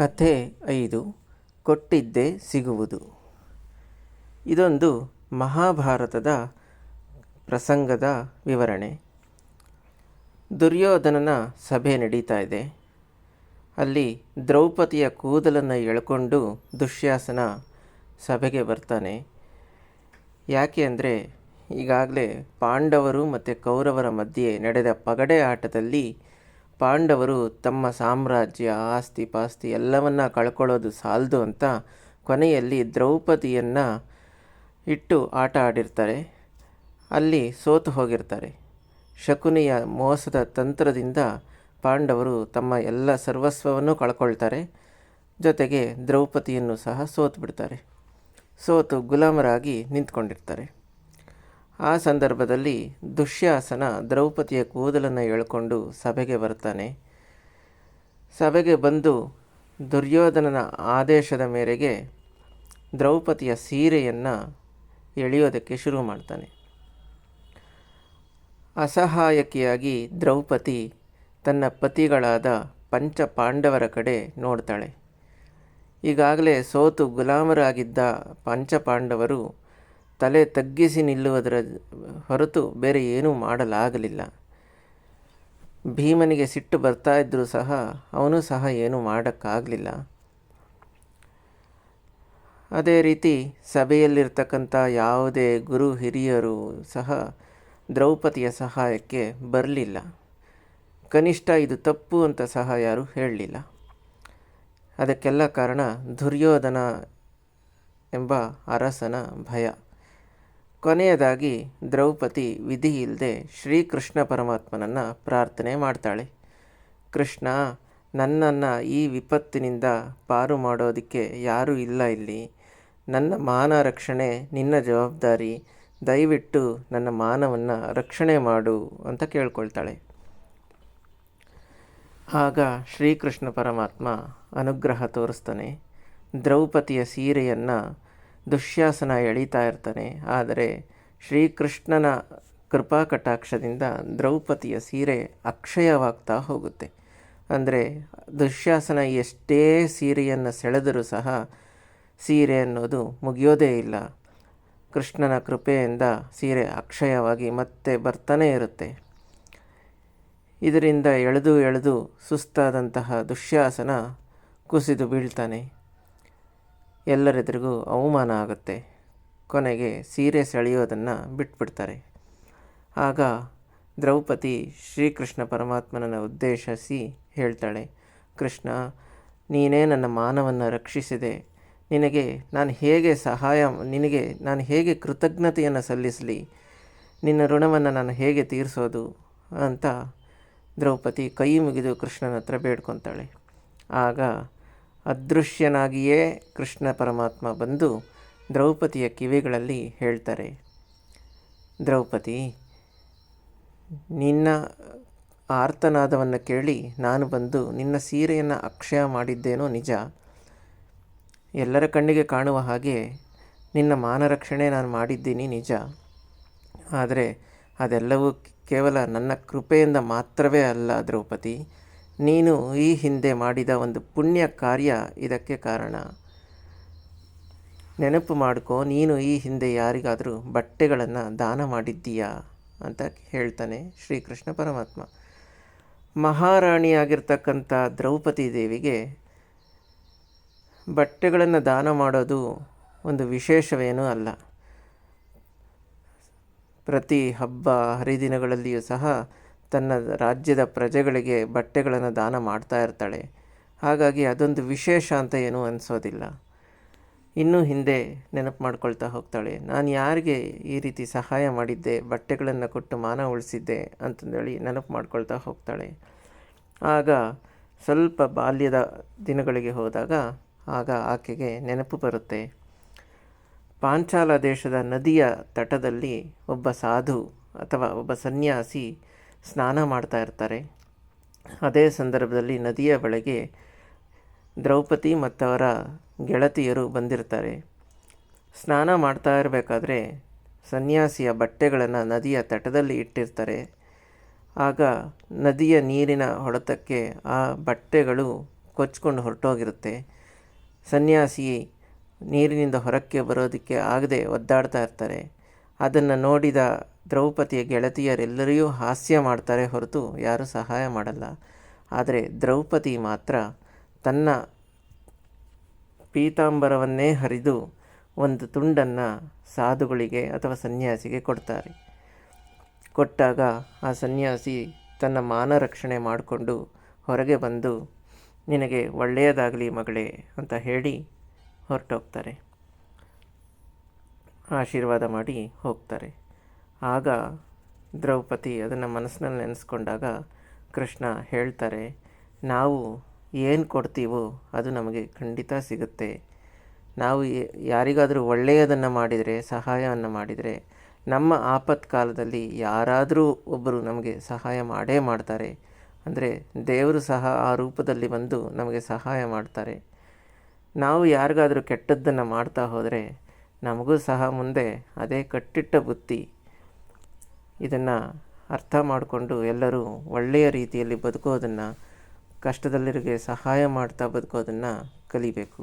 ಕಥೆ ಐದು, ಕೊಟ್ಟಿದ್ದೇ ಸಿಗುವುದು. ಇದೊಂದು ಮಹಾಭಾರತದ ಪ್ರಸಂಗದ ವಿವರಣೆ. ದುರ್ಯೋಧನನ ಸಭೆ ನಡೀತಾ ಇದೆ. ಅಲ್ಲಿ ದ್ರೌಪದಿಯ ಕೂದಲನ್ನು ಎಳ್ಕೊಂಡು ದುಶ್ಯಾಸನ ಸಭೆಗೆ ಬರ್ತಾನೆ. ಯಾಕೆ ಅಂದರೆ, ಈಗಾಗಲೇ ಪಾಂಡವರು ಮತ್ತು ಕೌರವರ ಮಧ್ಯೆ ನಡೆದ ಪಗಡೆ ಆಟದಲ್ಲಿ ಪಾಂಡವರು ತಮ್ಮ ಸಾಮ್ರಾಜ್ಯ, ಆಸ್ತಿ ಪಾಸ್ತಿ ಎಲ್ಲವನ್ನ ಕಳ್ಕೊಳ್ಳೋದು ಸಾಲದು ಅಂತ ಕೊನೆಯಲ್ಲಿ ದ್ರೌಪದಿಯನ್ನು ಇಟ್ಟು ಆಟ ಆಡಿರ್ತಾರೆ. ಅಲ್ಲಿ ಸೋತು ಹೋಗಿರ್ತಾರೆ. ಶಕುನಿಯ ಮೋಸದ ತಂತ್ರದಿಂದ ಪಾಂಡವರು ತಮ್ಮ ಎಲ್ಲ ಸರ್ವಸ್ವವನ್ನು ಕಳ್ಕೊಳ್ತಾರೆ. ಜೊತೆಗೆ ದ್ರೌಪದಿಯನ್ನು ಸಹ ಸೋತು ಬಿಡ್ತಾರೆ ಸೋತು ಗುಲಾಮರಾಗಿ ನಿಂತ್ಕೊಂಡಿರ್ತಾರೆ. ಆ ಸಂದರ್ಭದಲ್ಲಿ ದುಶ್ಯಾಸನ ದ್ರೌಪದಿಯ ಕೂದಲನ್ನು ಎಳ್ಕೊಂಡು ಸಭೆಗೆ ಬರ್ತಾನೆ. ಸಭೆಗೆ ಬಂದು ದುರ್ಯೋಧನನ ಆದೇಶದ ಮೇರೆಗೆ ದ್ರೌಪದಿಯ ಸೀರೆಯನ್ನು ಎಳೆಯೋದಕ್ಕೆ ಶುರು ಮಾಡ್ತಾನೆ. ಅಸಹಾಯಕಿಯಾಗಿ ದ್ರೌಪದಿ ತನ್ನ ಪತಿಗಳಾದ ಪಂಚ ಪಾಂಡವರ ಕಡೆ ನೋಡ್ತಾಳೆ. ಈಗಾಗಲೇ ಸೋತು ಗುಲಾಮರಾಗಿದ್ದ ಪಂಚಪಾಂಡವರು ತಲೆ ತಗ್ಗಿಸಿ ನಿಲ್ಲುವುದರ ಹೊರತು ಬೇರೆ ಏನೂ ಮಾಡಲಾಗಲಿಲ್ಲ. ಭೀಮನಿಗೆ ಸಿಟ್ಟು ಬರ್ತಾ ಇದ್ದರೂ ಸಹ ಅವನು ಸಹ ಏನೂ ಮಾಡೋಕ್ಕಾಗಲಿಲ್ಲ. ಅದೇ ರೀತಿ ಸಭೆಯಲ್ಲಿರ್ತಕ್ಕಂಥ ಯಾವುದೇ ಗುರು ಹಿರಿಯರು ಸಹ ದ್ರೌಪದಿಯ ಸಹಾಯಕ್ಕೆ ಬರಲಿಲ್ಲ. ಕನಿಷ್ಠ ಇದು ತಪ್ಪು ಅಂತ ಸಹ ಯಾರೂ ಹೇಳಲಿಲ್ಲ. ಅದಕ್ಕೆಲ್ಲ ಕಾರಣ ದುರ್ಯೋಧನ ಎಂಬ ಅರಸನ ಭಯ. ಕೊನೆಯದಾಗಿ ದ್ರೌಪದಿ ವಿಧಿ ಇಲ್ಲದೆ ಶ್ರೀಕೃಷ್ಣ ಪರಮಾತ್ಮನನ್ನು ಪ್ರಾರ್ಥನೆ ಮಾಡ್ತಾಳೆ. ಕೃಷ್ಣ, ನನ್ನನ್ನು ಈ ವಿಪತ್ತಿನಿಂದ ಪಾರು ಮಾಡೋದಕ್ಕೆ ಯಾರೂ ಇಲ್ಲ ಇಲ್ಲಿ. ನನ್ನ ಮಾನ ರಕ್ಷಣೆ ನಿನ್ನ ಜವಾಬ್ದಾರಿ. ದಯವಿಟ್ಟು ನನ್ನ ಮಾನವನ್ನು ರಕ್ಷಣೆ ಮಾಡು ಅಂತ ಕೇಳ್ಕೊಳ್ತಾಳೆ. ಆಗ ಶ್ರೀಕೃಷ್ಣ ಪರಮಾತ್ಮ ಅನುಗ್ರಹ ತೋರಿಸ್ತಾನೆ. ದ್ರೌಪದಿಯ ಸೀರೆಯನ್ನು ದುಶ್ಯಾಸನ ಎಳೀತಾ ಇರ್ತಾನೆ. ಆದರೆ ಶ್ರೀಕೃಷ್ಣನ ಕೃಪಾ ಕಟಾಕ್ಷದಿಂದ ದ್ರೌಪದಿಯ ಸೀರೆ ಅಕ್ಷಯವಾಗ್ತಾ ಹೋಗುತ್ತೆ. ಅಂದರೆ ದುಶ್ಯಾಸನ ಎಷ್ಟೇ ಸೀರೆಯನ್ನು ಸೆಳೆದರೂ ಸಹ ಸೀರೆ ಅನ್ನೋದು ಮುಗಿಯೋದೇ ಇಲ್ಲ. ಕೃಷ್ಣನ ಕೃಪೆಯಿಂದ ಸೀರೆ ಅಕ್ಷಯವಾಗಿ ಮತ್ತೆ ಬರ್ತಾನೇ ಇರುತ್ತೆ. ಇದರಿಂದ ಎಳೆದು ಎಳೆದು ಸುಸ್ತಾದಂತಹ ದುಶ್ಯಾಸನ ಕುಸಿದು ಬೀಳ್ತಾನೆ. ಎಲ್ಲರೆದುರಿಗೂ ಅವಮಾನ ಆಗುತ್ತೆ. ಕೊನೆಗೆ ಸೀರೆ ಸೆಳೆಯೋದನ್ನು ಬಿಟ್ಬಿಡ್ತಾರೆ. ಆಗ ದ್ರೌಪದಿ ಶ್ರೀಕೃಷ್ಣ ಪರಮಾತ್ಮನನ್ನು ಉದ್ದೇಶಿಸಿ ಹೇಳ್ತಾಳೆ, ಕೃಷ್ಣ, ನೀನೇ ನನ್ನ ಮಾನವನ್ನು ರಕ್ಷಿಸಿದೆ. ನಿನಗೆ ನಾನು ಹೇಗೆ ಸಹಾಯ, ನಿನಗೆ ನಾನು ಹೇಗೆ ಕೃತಜ್ಞತೆಯನ್ನು ಸಲ್ಲಿಸಲಿ? ನಿನ್ನ ಋಣವನ್ನು ನಾನು ಹೇಗೆ ತೀರಿಸೋದು? ಅಂತ ದ್ರೌಪದಿ ಕೈ ಮುಗಿದು ಕೃಷ್ಣನ ಹತ್ರ ಬೇಡ್ಕೊತಾಳೆ. ಆಗ ಅದೃಶ್ಯನಾಗಿಯೇ ಕೃಷ್ಣ ಪರಮಾತ್ಮ ಬಂದು ದ್ರೌಪದಿಯ ಕಿವಿಗಳಲ್ಲಿ ಹೇಳ್ತಾರೆ, ದ್ರೌಪದಿ, ನಿನ್ನ ಆರ್ತನಾದವನ್ನು ಕೇಳಿ ನಾನು ಬಂದು ನಿನ್ನ ಸೀರೆಯನ್ನು ಅಕ್ಷಯ ಮಾಡಿದ್ದೇನೋ ನಿಜ. ಎಲ್ಲರ ಕಣ್ಣಿಗೆ ಕಾಣುವ ಹಾಗೆ ನಿನ್ನ ಮಾನರಕ್ಷಣೆ ನಾನು ಮಾಡಿದ್ದೀನಿ ನಿಜ. ಆದರೆ ಅದೆಲ್ಲವೂ ಕೇವಲ ನನ್ನ ಕೃಪೆಯಿಂದ ಮಾತ್ರವೇ ಅಲ್ಲ ದ್ರೌಪದಿ. ನೀನು ಈ ಹಿಂದೆ ಮಾಡಿದ ಒಂದು ಪುಣ್ಯ ಕಾರ್ಯ ಇದಕ್ಕೆ ಕಾರಣ. ನೆನಪು ಮಾಡ್ಕೋ, ನೀನು ಈ ಹಿಂದೆ ಯಾರಿಗಾದರೂ ಬಟ್ಟೆಗಳನ್ನು ದಾನ ಮಾಡಿದ್ದೀಯಾ ಅಂತ ಹೇಳ್ತಾನೆ ಶ್ರೀಕೃಷ್ಣ ಪರಮಾತ್ಮ. ಮಹಾರಾಣಿಯಾಗಿರ್ತಕ್ಕಂಥ ದ್ರೌಪದಿ ದೇವಿಗೆ ಬಟ್ಟೆಗಳನ್ನು ದಾನ ಮಾಡೋದು ಒಂದು ವಿಶೇಷವೇನೂ ಅಲ್ಲ. ಪ್ರತಿ ಹಬ್ಬ ಹರಿದಿನಗಳಲ್ಲಿಯೂ ಸಹ ತನ್ನ ರಾಜ್ಯದ ಪ್ರಜೆಗಳಿಗೆ ಬಟ್ಟೆಗಳನ್ನು ದಾನ ಮಾಡ್ತಾ ಇರ್ತಾಳೆ. ಹಾಗಾಗಿ ಅದೊಂದು ವಿಶೇಷ ಅಂತ ಏನೂ ಅನಿಸೋದಿಲ್ಲ. ಇನ್ನೂ ಹಿಂದೆ ನೆನಪು ಮಾಡ್ಕೊಳ್ತಾ ಹೋಗ್ತಾಳೆ. ನಾನು ಯಾರಿಗೆ ಈ ರೀತಿ ಸಹಾಯ ಮಾಡಿದ್ದೆ, ಬಟ್ಟೆಗಳನ್ನು ಕೊಟ್ಟು ಮಾನ ಉಳಿಸಿದ್ದೆ ಅಂತಂದೇಳಿ ನೆನಪು ಮಾಡ್ಕೊಳ್ತಾ ಹೋಗ್ತಾಳೆ. ಆಗ ಸ್ವಲ್ಪ ಬಾಲ್ಯದ ದಿನಗಳಿಗೆ ಹೋದಾಗ ಆಗ ಆಕೆಗೆ ನೆನಪು ಬರುತ್ತೆ. ಪಾಂಚಾಲ ದೇಶದ ನದಿಯ ತಟದಲ್ಲಿ ಒಬ್ಬ ಸಾಧು ಅಥವಾ ಒಬ್ಬ ಸನ್ಯಾಸಿ ಸ್ನಾನ ಮಾಡ್ತಾ ಇರ್ತಾರೆ. ಅದೇ ಸಂದರ್ಭದಲ್ಲಿ ನದಿಯ ಬಳಿಗೆ ದ್ರೌಪದಿ ಮತ್ತವರ ಗೆಳತಿಯರು ಬಂದಿರ್ತಾರೆ. ಸ್ನಾನ ಮಾಡ್ತಾ ಇರಬೇಕಾದ್ರೆ ಸನ್ಯಾಸಿಯ ಬಟ್ಟೆಗಳನ್ನು ನದಿಯ ತಟದಲ್ಲಿ ಇಟ್ಟಿರ್ತಾರೆ. ಆಗ ನದಿಯ ನೀರಿನ ಹೊಡೆತಕ್ಕೆ ಆ ಬಟ್ಟೆಗಳು ಕೊಚ್ಕೊಂಡು ಹೊರಟೋಗಿರುತ್ತೆ. ಸನ್ಯಾಸಿ ನೀರಿನಿಂದ ಹೊರಕ್ಕೆ ಬರೋದಕ್ಕೆ ಆಗದೆ ಒದ್ದಾಡ್ತಾ ಇರ್ತಾರೆ. ಅದನ್ನು ನೋಡಿದ ದ್ರೌಪದಿಯ ಗೆಳತಿಯರೆಲ್ಲರಿಗೂ ಹಾಸ್ಯ ಮಾಡ್ತಾರೆ ಹೊರತು ಯಾರೂ ಸಹಾಯ ಮಾಡಲ್ಲ. ಆದರೆ ದ್ರೌಪದಿ ಮಾತ್ರ ತನ್ನ ಪೀತಾಂಬರವನ್ನೇ ಹರಿದು ಒಂದು ತುಂಡನ್ನು ಸಾಧುಗಳಿಗೆ ಅಥವಾ ಸನ್ಯಾಸಿಗೆ ಕೊಡ್ತಾರೆ. ಕೊಟ್ಟಾಗ ಆ ಸನ್ಯಾಸಿ ತನ್ನ ಮಾನ ರಕ್ಷಣೆ ಮಾಡಿಕೊಂಡು ಹೊರಗೆ ಬಂದು, ನಿನಗೆ ಒಳ್ಳೆಯದಾಗಲಿ ಮಗಳೇ ಅಂತ ಹೇಳಿ ಹೊರಟೋಗ್ತಾರೆ. ಆಶೀರ್ವಾದ ಮಾಡಿ ಹೋಗ್ತಾರೆ. ಆಗ ದ್ರೌಪದಿ ಅದನ್ನು ಮನಸ್ಸಿನಲ್ಲಿ ನೆನೆಸ್ಕೊಂಡಾಗ ಕೃಷ್ಣ ಹೇಳ್ತಾರೆ, ನಾವು ಏನು ಕೊಡ್ತೀವೋ ಅದು ನಮಗೆ ಖಂಡಿತ ಸಿಗುತ್ತೆ. ನಾವು ಯಾರಿಗಾದರೂ ಒಳ್ಳೆಯದನ್ನು ಮಾಡಿದರೆ, ಸಹಾಯವನ್ನು ಮಾಡಿದರೆ, ನಮ್ಮ ಆಪತ್ಕಾಲದಲ್ಲಿ ಯಾರಾದರೂ ಒಬ್ಬರು ನಮಗೆ ಸಹಾಯ ಮಾಡೇ ಮಾಡ್ತಾರೆ. ಅಂದರೆ ದೇವರು ಸಹ ಆ ರೂಪದಲ್ಲಿ ಬಂದು ನಮಗೆ ಸಹಾಯ ಮಾಡ್ತಾರೆ. ನಾವು ಯಾರಿಗಾದರೂ ಕೆಟ್ಟದ್ದನ್ನು ಮಾಡ್ತಾ ಹೋದರೆ, ನಮಗೂ ಸಹ ಮುಂದೆ ಅದೇ ಕಟ್ಟಿಟ್ಟ ಬುತ್ತಿ ಇದನ್ನು ಅರ್ಥ ಮಾಡಿಕೊಂಡು ಎಲ್ಲರೂ ಒಳ್ಳೆಯ ರೀತಿಯಲ್ಲಿ ಬದುಕೋದನ್ನು ಕಷ್ಟದಲ್ಲಿರಿಗೆ ಸಹಾಯ ಮಾಡ್ತಾ ಬದುಕೋದನ್ನು ಕಲಿಬೇಕು.